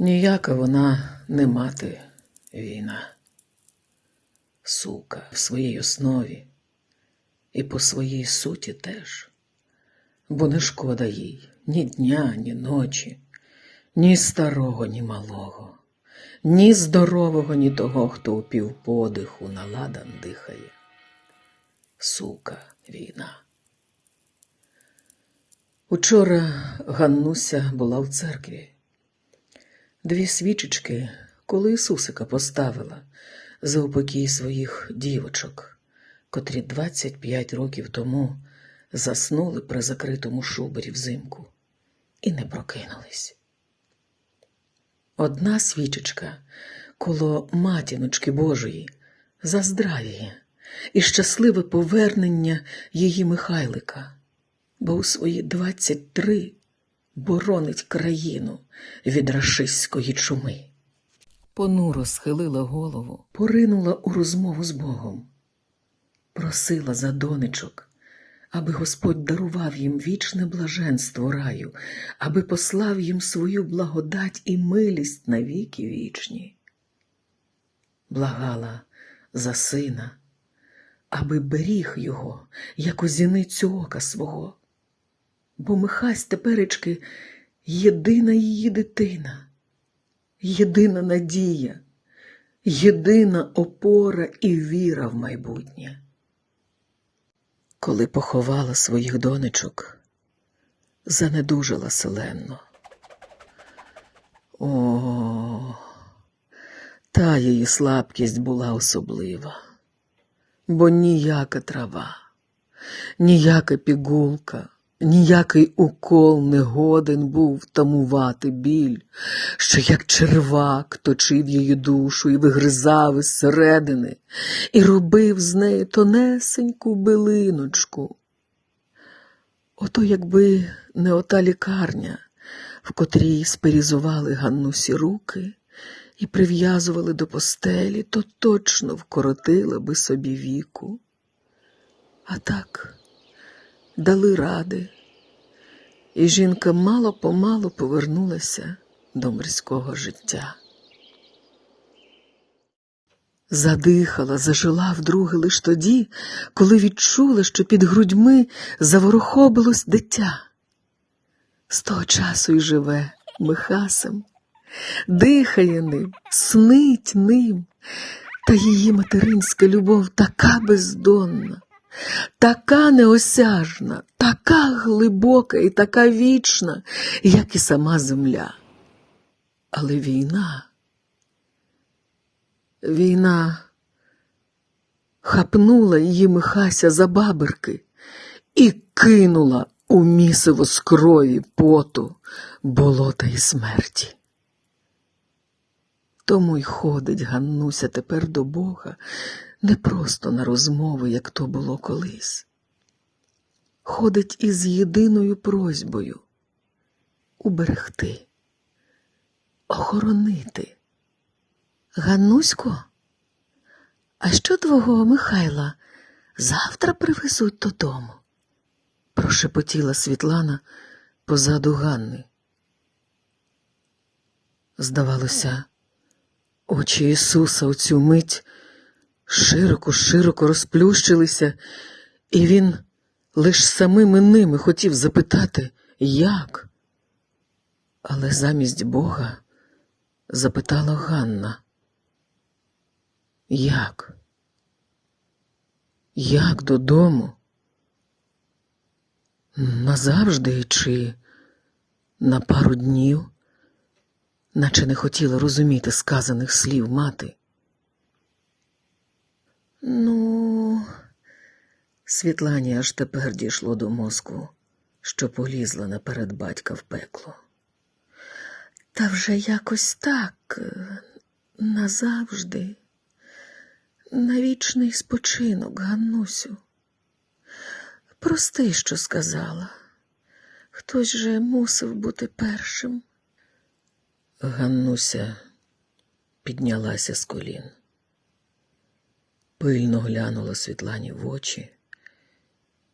Ніяка вона не мати війна. Сука в своїй основі і по своїй суті теж, бо не шкода їй ні дня, ні ночі, ні старого, ні малого, ні здорового, ні того, хто у півподиху на ладан дихає. Сука війна. Учора Ганнуся була в церкві. Дві свічечки, коли Ісусика поставила за упокій своїх дівочок, котрі 25 років тому заснули при закритому шубері взимку і не прокинулись. Одна свічечка коло матіночки Божої за здравіє і щасливе повернення її Михайлика, бо у свої 23 боронить країну від рашистської чуми. Понуро схилила голову, поринула у розмову з Богом, просила за донечок, аби Господь дарував їм вічне блаженство раю, аби послав їм свою благодать і милість на віки вічні. Благала за сина, аби беріг його, як у зіницю ока свого бо Михась теперечки єдина її дитина, єдина надія, єдина опора і віра в майбутнє. Коли поховала своїх донечок, занедужала селенно. О, та її слабкість була особлива, бо ніяка трава, ніяка пігулка, Ніякий укол не годен був тамувати біль, що як червак точив її душу і вигризав із середини, і робив з неї тонесеньку билиночку. Ото якби не ота лікарня, в котрій спирізували Ганнусі руки і прив'язували до постелі, то точно вкоротила би собі віку. А так дали ради, і жінка мало помалу повернулася до морського життя. Задихала, зажила вдруге лиш тоді, коли відчула, що під грудьми заворохобилось дитя. З того часу й живе Михасем, дихає ним, снить ним, та її материнська любов така бездонна, така неосяжна, така глибока і така вічна, як і сама земля. Але війна, війна хапнула її Михася за баберки і кинула у місиво з крові, поту, болота і смерті. Тому й ходить Ганнуся тепер до Бога не просто на розмови, як то було колись. Ходить із єдиною просьбою уберегти, охоронити. Ганнусько, а що твого Михайла завтра привезуть додому? прошепотіла Світлана позаду Ганни. Здавалося, очі Ісуса у цю мить широко, широко розплющилися, і він лиш самими ними хотів запитати, як. Але замість Бога запитала Ганна. Як? Як додому? Назавжди чи на пару днів, наче не хотіла розуміти сказаних слів мати. Ну, Світлані аж тепер дійшло до мозку, що полізла наперед батька в пекло. Та вже якось так, назавжди, на вічний спочинок, Ганнусю. Прости, що сказала. Хтось же мусив бути першим. Ганнуся піднялася з колін. Пильно глянула Світлані в очі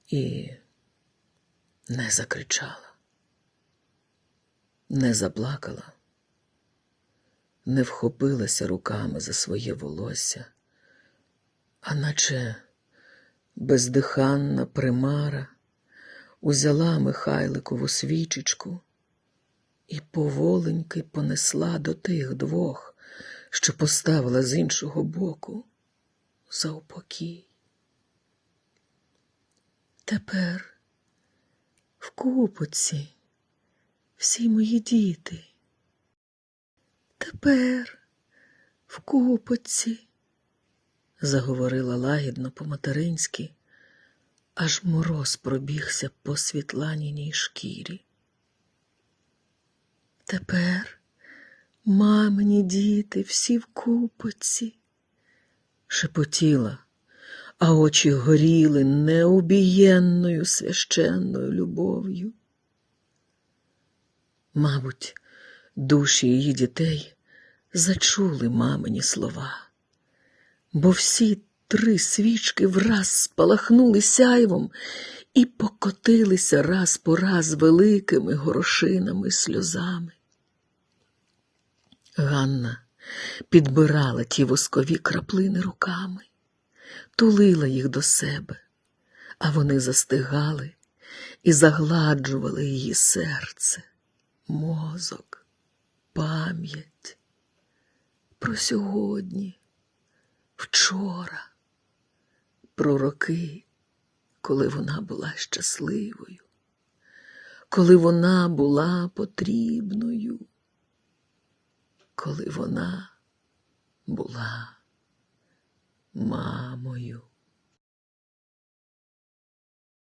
і не закричала, не заплакала, не вхопилася руками за своє волосся, а наче бездиханна примара узяла Михайликову свічечку і поволеньки понесла до тих двох, що поставила з іншого боку за упокій. Тепер в купоці всі мої діти. Тепер в купоці, заговорила лагідно по-материнськи, аж мороз пробігся по світланіній шкірі. Тепер мамині діти всі в купоці, шепотіла, а очі горіли неубієнною священною любов'ю. Мабуть, душі її дітей зачули мамині слова, бо всі три свічки враз спалахнули сяйвом і покотилися раз по раз великими горошинами сльозами. Ганна підбирала ті воскові краплини руками, тулила їх до себе, а вони застигали і загладжували її серце, мозок, пам'ять про сьогодні, вчора, про роки, коли вона була щасливою, коли вона була потрібною, коли вона була мамою.